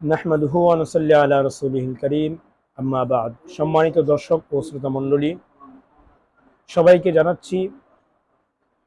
নাহমাদুহু রসুলিহিল করিম। আম্মা বাদ। সম্মানিত দর্শক ও শ্রোতা মণ্ডলী, সবাইকে জানাচ্ছি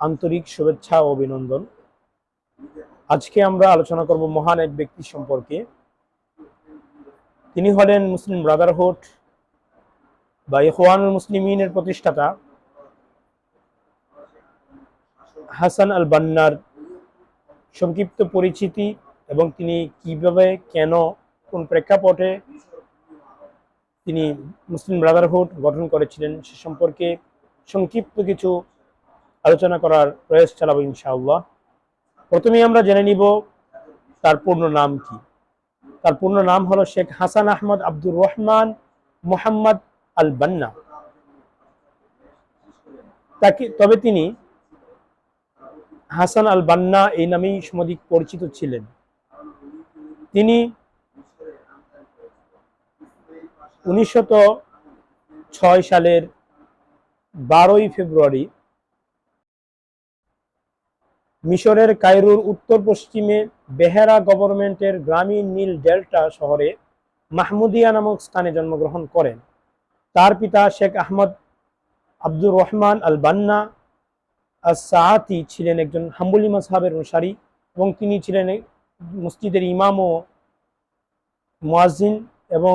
আন্তরিক শুভেচ্ছা ও অভিনন্দন। আজকে আমরা আলোচনা করব মহান এক ব্যক্তি সম্পর্কে। তিনি হলেন মুসলিম ব্রাদারহুড বা ইখওয়ানুল মুসলিমিনের প্রতিষ্ঠাতা হাসান আল বান্নার সংক্ষিপ্ত পরিচিতি এবং তিনি কীভাবে, কেন, কোন প্রেক্ষাপটে তিনি মুসলিম ব্রাদারহুড গঠন করেছিলেন সে সম্পর্কে সংক্ষিপ্ত কিছু আলোচনা করার প্রয়াস চালাবো ইনশাআল্লাহ। প্রথমেই আমরা জেনে নিব তার পূর্ণ নাম কি। তার পূর্ণ নাম হলো শেখ হাসান আহমদ আব্দুর রহমান মোহাম্মদ আল বান্না তাকে, তবে তিনি হাসান আল বান্না এই নামেই সমধিক পরিচিত ছিলেন। তিনি উনিশশত ছয় সালের বারোই ফেব্রুয়ারি মিশরের কায়রুর উত্তর পশ্চিমে বেহেরা গভর্নমেন্টের গ্রামীণ নীল ডেল্টা শহরে মাহমুদিয়া নামক স্থানে জন্মগ্রহণ করেন। তার পিতা শেখ আহমদ আব্দুর রহমান আল বান্না সাআতি ছিলেন একজন হাম্বুলি মাজহাবের অনুসারী এবং তিনি ছিলেন মসজিদের ইমাম ও মুয়াজ্জিন এবং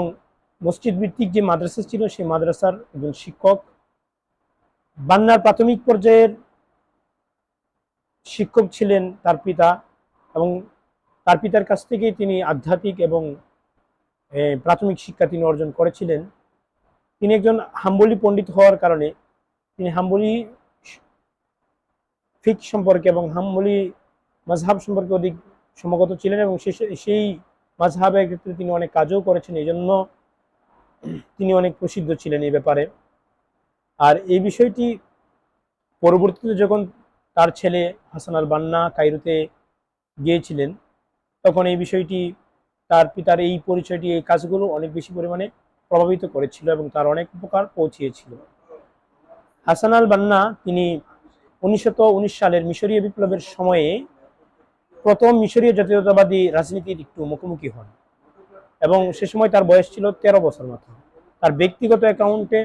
মসজিদ ভিত্তিক যে মাদ্রাসা ছিল, সেই মাদ্রাসার একজন শিক্ষক। বান্নার প্রাথমিক পর্যায়ের শিক্ষক ছিলেন তার পিতা এবং তার পিতার কাছ থেকেই তিনি আধ্যাত্মিক এবং প্রাথমিক শিক্ষা তিনি অর্জন করেছিলেন। তিনি একজন হাম্বলি পণ্ডিত হওয়ার কারণে তিনি হাম্বলি ফিক সম্পর্কে এবং হাম্বলি মাজহাব সম্পর্কে অধিক সমগত ছিলেন এবং সেই মাজহাবের ক্ষেত্রে তিনি অনেক কাজও করেছেন এই জন্য তিনি অনেক প্রসিদ্ধ ছিলেন এই ব্যাপারে। আর এই বিষয়টি পরবর্তীতে যখন তার ছেলে হাসান আল বান্না কাইরোতে গিয়েছিলেন, তখন এই বিষয়টি তার পিতার এই পরিচয়টি, এই কাজগুলো অনেক বেশি পরিমাণে প্রভাবিত করেছিল এবং তার অনেক উপকার পৌঁছিয়েছিল। হাসান আল বান্না তিনি উনিশশত উনিশ সালের মিশরীয় বিপ্লবের সময়ে প্রথম মিশরীয় জাতীয়তাবাদী রাজনীতির একটু মুখোমুখি হন এবং সে সময় তার বয়স ছিল তেরো বছর মাত্র। তার ব্যক্তিগত অ্যাকাউন্টে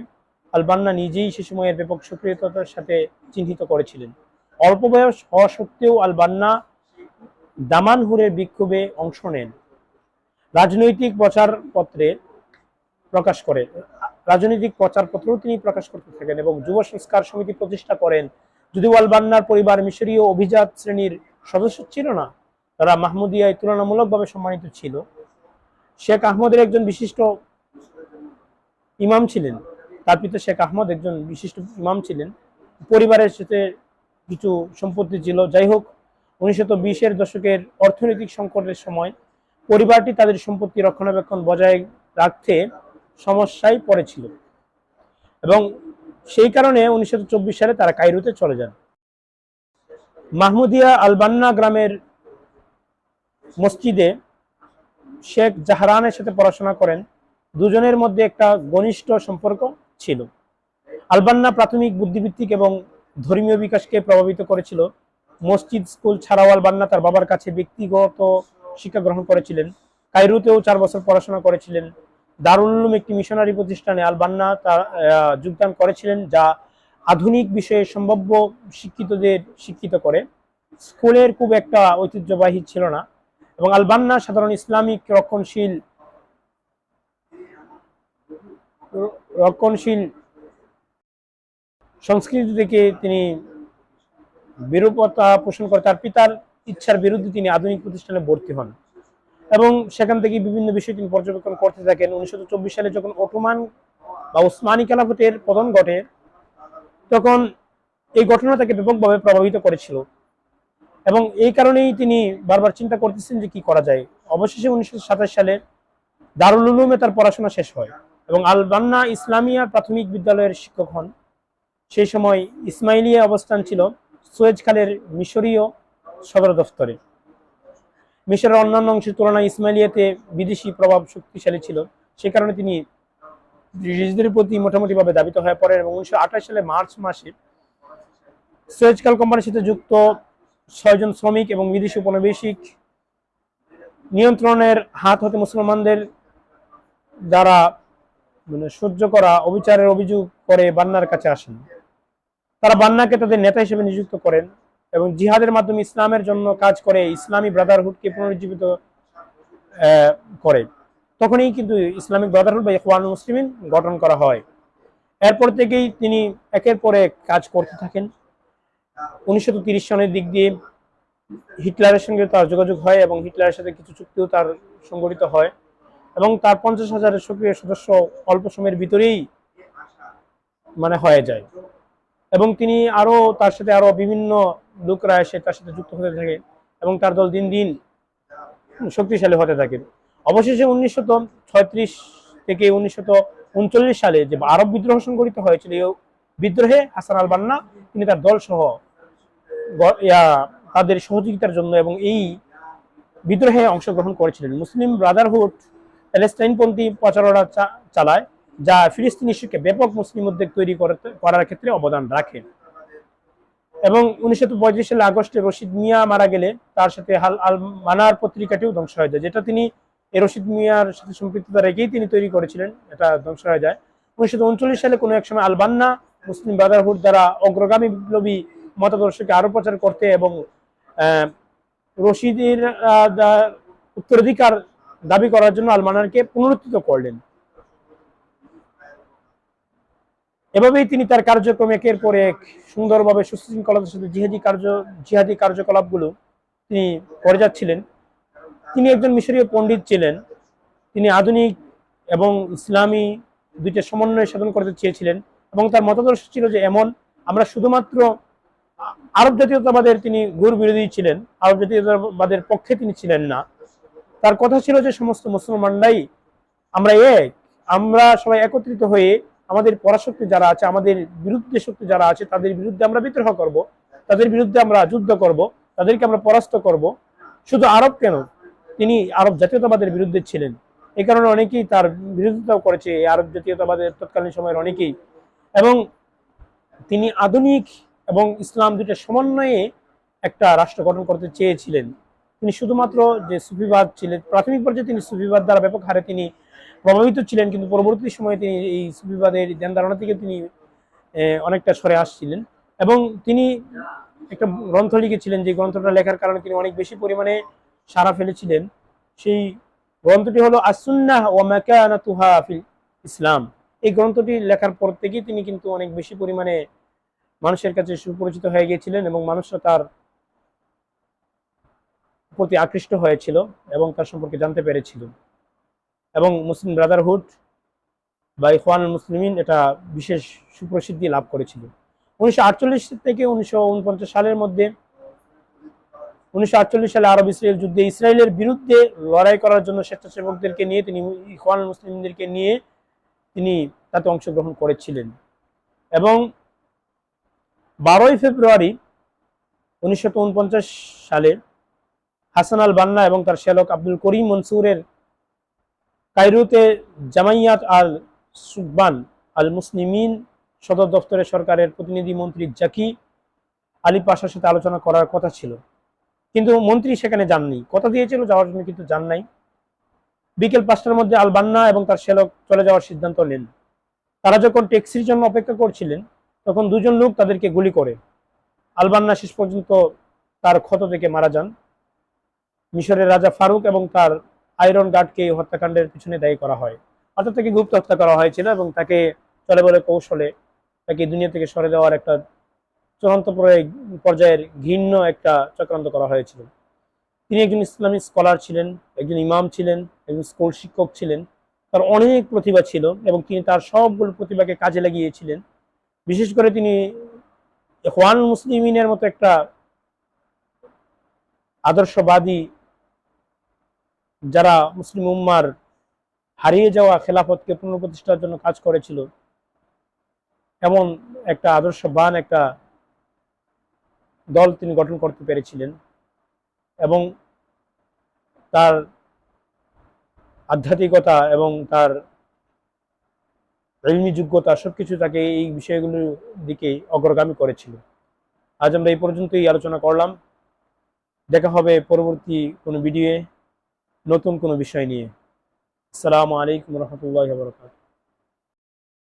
আলবান্না নিজেই সে সময়ের ব্যাপক সক্রিয়তার সাথে চিহ্নিত করেছিলেন। অল্প বয়স হওয়া সত্ত্বেও আলবান্না দামানহুরের বিক্ষোভে অংশ নেন। রাজনৈতিক প্রচারপত্রে প্রকাশ করে, রাজনৈতিক প্রচারপত্রও তিনি প্রকাশ করতে থাকেন এবং যুব সংস্কার সমিতি প্রতিষ্ঠা করেন। যদিও আলবান্নার পরিবার মিশরীয় অভিজাত শ্রেণির সদস্য ছিল না। তারা মাহমুদিয়ায় তুলনামূলকভাবে সম্মানিত ছিল। শেখ আহমদের একজন বিশিষ্ট ইমাম ছিলেন। তার পিতা শেখ আহমদ একজন বিশিষ্ট ইমাম ছিলেন। পরিবারের সাথে কিছু সম্পত্তি ছিল। যাই হোক উনিশশত বিশের দশকের অর্থনৈতিক সংকটের সময় পরিবারটি তাদের সম্পত্তি রক্ষণাবেক্ষণ বজায় রাখতে সমস্যায় পড়েছিল। এবং সেই কারণে উনিশশো চব্বিশ সালে তারা কায়রোতে চলে যান। মাহমুদিয়া আলবান্না গ্রামের মসজিদে শেখ জাহরানের সাথে পড়াশোনা করেন। দুজনের মধ্যে একটা ঘনিষ্ঠ সম্পর্ক ছিল। আলবান্না প্রাথমিক বুদ্ধিভিত্তিক এবং ধর্মীয় বিকাশকে প্রভাবিত করেছিল। মসজিদ স্কুল ছাড়াও আলবান্না তার বাবার কাছে ব্যক্তিগত শিক্ষা গ্রহণ করেছিলেন। কায়রোতেও চার বছর পড়াশোনা করেছিলেন। দারুল একটি মিশনারি প্রতিষ্ঠানে আলবান্না তার যোগদান করেছিলেন, যা আধুনিক বিষয়ে সম্ভাব্য শিক্ষিতদের শিক্ষিত করে। স্কুলের খুব একটা ঐতিহ্যবাহী ছিল না এবং আলবান্না সাধারণ ইসলামিক রক্ষণশীল রক্ষণশীল সংস্কৃতি থেকে তিনি বিরূপতা পোষণ করে, তার পিতার ইচ্ছার বিরুদ্ধে তিনি আধুনিক প্রতিষ্ঠানে ভর্তি হন। এবং সেখান থেকে বিভিন্ন বিষয় তিনি পর্যবেক্ষণ করতে থাকেন। উনিশশো চব্বিশ সালে যখন অটোমান বা ওসমানী খেলাফতের পতন ঘটে তখন এই ঘটনা তাকে ব্যাপকভাবে প্রভাবিত করেছিল। এবং এই কারণেই তিনি বারবার চিন্তা করতেছেন যে কি করা যায়। অবশেষে উনিশশো সাতাশ সালে দারুল উলুমে তার পড়াশোনা শেষ হয় এবং আলবান্না ইসলামিয়া প্রাথমিক বিদ্যালয়ের শিক্ষক হন। সেই সময় ইসমাইলিয়া অবস্থান ছিল সুয়েজ খালের মিশরীয় সদর দফতরে। মিশরের অন্যান্য অংশের তুলনায় ইসমাইলিয়াতে বিদেশি প্রভাব শক্তিশালী ছিল। সে কারণে তিনি ব্রিটিশদের প্রতি মোটামুটিভাবে দাবিত হয়ে পড়েন এবং উনিশশো সালে মার্চ মাসে সুয়েজ খাল কোম্পানির সাথে যুক্ত ছয়জন শ্রমিক এবং বিদেশি উপনিবেশিক নিয়ন্ত্রণের হাত হতে মুসলমানদের দ্বারা মানে সহ্য করা, অবিচারের অভিযোগ করে বান্নার কাছে আসেন। তারা বান্নাকে তাদের নেতা হিসেবে নিযুক্ত করেন এবং জিহাদের মাধ্যমে ইসলামের জন্য কাজ করে ইসলামী ব্রাদারহুডকে পুনরুজ্জীবিত করে। তখনই কিন্তু ইসলামিক ব্রাদারহুড বা ইখওয়ান মুসলিমিন গঠন করা হয়। এরপর থেকেই তিনি একের পর এক কাজ করতে থাকেন। উনিশশো সনের দিক দিয়ে হিটলারের সঙ্গে তার যোগাযোগ হয় এবং হিটলারের সাথে কিছু চুক্তিও তার সংগঠিত হয় এবং তার পঞ্চাশ হাজারের সক্রিয় সদস্য অল্প সময়ের ভিতরেই মানে হয়ে যায়। এবং তিনি আরও তার সাথে আরও বিভিন্ন লোকরা এসে তার সাথে যুক্ত হতে থাকে এবং তার দল দিন দিন শক্তিশালী হতে থাকে। অবশেষে উনিশশো থেকে উনিশশো উনচল্লিশ সালে যে আরব বিদ্রোহ সংঘটিত হয়েছিল, এই বিদ্রোহে হাসান আল বান্না তিনি তার দল সহ তাদের সহযোগিতার জন্য এবং এই বিদ্রোহে অংশগ্রহণ করেছিলেন। মুসলিম ব্রাদারহুড প্যালেস্টাইনপন্থী প্রচারণা চালায়, যা ফিলিস্তিনি ইস্যুকে ব্যাপক মুসলিম উদ্যোগ তৈরি করার ক্ষেত্রে অবদান রাখে। এবং উনিশশো পঁয়ত্রিশ সালে আগস্টে রশিদ মিয়া মারা গেলে তার সাথে হাল আল মানার পত্রিকাটিও ধ্বংস হয়ে যায়, যেটা তিনি এই রশিদ মিয়ার সাথে সম্পৃক্ততা রেখেই তিনি তৈরি করেছিলেন, এটা ধ্বংস হয়ে যায়। উনিশশো উনচল্লিশ সালে কোনো এক সময় আলবান্না মুসলিম ব্রাদারহুড দ্বারা অগ্রগামী বিপ্লবী মতাদর্শকে আরও প্রচার করতে এবং রশিদের উত্তরাধিকার দাবি করার জন্য আলমানারকে পুনরুত্থিত করলেন। এভাবেই তিনি তার কার্যক্রম একের পর এক সুন্দরভাবে সুশৃঙ্খলতার সাথে জিহাদি কার্য, জিহাদি কার্যকলাপগুলো তিনি করে যাচ্ছিলেন। তিনি একজন মিশরীয় পণ্ডিত ছিলেন। তিনি আধুনিক এবং ইসলামী দুইটা সমন্বয় সাধন করতে চেয়েছিলেন এবং তার মতাদর্শ ছিল যে এমন আমরা শুধুমাত্র আরব জাতীয়তাবাদের তিনি ঘুর বিরোধী ছিলেন, আরব জাতীয়তাবাদের পক্ষে তিনি ছিলেন না। তার কথা ছিল যে সমস্ত মুসলমানরাই আমরা এক, আমরা সবাই একত্রিত হয়ে আমাদের পরাশক্তি যারা আছে, আমাদের বিরুদ্ধে শক্তি যারা আছে, তাদের বিরুদ্ধে আমরা বিদ্রোহ করব, তাদের বিরুদ্ধে আমরা যুদ্ধ করব, তাদেরকে আমরা পরাস্ত করব। শুধু আরব কেন? তিনি আরব জাতীয়তাবাদের বিরুদ্ধে ছিলেন। এই কারণে অনেকেই তার বিরোধিতাও করেছে আরব জাতীয়তাবাদের তৎকালীন সময়ের অনেকেই। এবং তিনি আধুনিক এবং ইসলাম দুইটা সমন্বয়ে একটা রাষ্ট্র গঠন করতে চেয়েছিলেন। তিনি শুধুমাত্র যে সুফিবাদ ছিলেন, প্রাথমিক পর্যায়ে তিনি সুফিবাদ দ্বারা ব্যাপক হারে তিনি প্রভাবিত ছিলেন, কিন্তু পরবর্তী সময়ে তিনি এই সুফিবাদের ধ্যান ধারণা থেকে তিনি অনেকটা সরে আসছিলেন। এবং তিনি একটা গ্রন্থ লিখেছিলেন, যে গ্রন্থটা লেখার কারণে তিনি অনেক বেশি পরিমাণে সারা ফেলেছিলেন। সেই গ্রন্থটি হলো আসুন্নাহ ও মাকানাতুহা ফিল ইসলাম। এই গ্রন্থটি লেখার পর থেকেই তিনি কিন্তু অনেক বেশি পরিমাণে মানুষের কাছে সুপরিচিত হয়ে গিয়েছিলেন এবং মানুষরা তার প্রতি আকৃষ্ট হয়েছিল এবং তার সম্পর্কে জানতে পেরেছিল। এবং মুসলিম ব্রাদারহুড বা ইখওয়ান মুসলিমিন এটা বিশেষ সুপ্রসিদ্ধি লাভ করেছিল। উনিশশো আটচল্লিশ থেকে উনিশশো উনপঞ্চাশ সালের মধ্যে উনিশশো আটচল্লিশ সালে আরব ইসরায়েল যুদ্ধে ইসরায়েলের বিরুদ্ধে লড়াই করার জন্য স্বেচ্ছাসেবকদেরকে নিয়ে তিনি ইখওয়ান মুসলিমদেরকে নিয়ে তিনি তাতে অংশগ্রহণ করেছিলেন। এবং বারোই ফেব্রুয়ারি উনিশশো উনপঞ্চাশ সালে হাসান আল বান্না এবং তার শ্যালক আব্দুল করিম মনসুরের কায়রোতে জামাইয়াত আল সুকবান আল মুসলিমিন সদর দপ্তরের সরকারের প্রতিনিধি মন্ত্রী জাকি আলী পাশার সাথে আলোচনা করার কথা ছিল। কিন্তু মন্ত্রী সেখানে যাননি। কথা দিয়েছিল, যাওয়ার জন্য কিন্তু যান নাই। বিকেল পাঁচটার মধ্যে আলবান্না এবং তার শ্যালক চলে যাওয়ার সিদ্ধান্ত নেন। তারা যখন ট্যাক্সির জন্য অপেক্ষা করছিলেন, তখন দুজন লোক তাদেরকে গুলি করে। আলবান্না শেষ পর্যন্ত তার ক্ষত থেকে মারা যান। মিশরের রাজা ফারুক এবং তার আয়রন গার্ডকে হত্যাকাণ্ডের পিছনে দায়ী করা হয়। অর্থাৎ তাকে গুপ্ত হত্যা করা হয়েছিল এবং তাকে চলে বলে কৌশলে তাকে দুনিয়া থেকে সরে দেওয়ার একটা চূড়ান্ত পর্যায়ে- পর্যায়ের ঘৃণ্য একটা চক্রান্ত করা হয়েছিল। তিনি একজন ইসলামিক স্কলার ছিলেন, একজন ইমাম ছিলেন, একজন স্কুল শিক্ষক ছিলেন। তার অনেক প্রতিভা ছিল এবং তিনি তার সবগুলো প্রতিভাকে কাজে লাগিয়েছিলেন। বিশেষ করে তিনি ওয়ান মুসলিমিনের মতো একটা আদর্শবাদী, যারা মুসলিম উম্মার হারিয়ে যাওয়া খেলাফতকে পুনঃপ্রতিষ্ঠার জন্য কাজ করেছিল, এমন একটা আদর্শবান, একটা দল তিনি গঠন করতে পেরেছিলেন এবং তার আধ্যাত্মিকতা এবং তার ইলমি যোগ্যতা সবকিছু তাকে এই বিষয়গুলোর দিকে অগ্রগামী করেছিল। আজ আমরা এই পর্যন্তই আলোচনা করলাম। দেখা হবে পরবর্তী কোনো ভিডিওয়ে নতুন কোনো বিষয় নিয়ে। আসসালামু আলাইকুম রহমতুল্লাহ বরকাত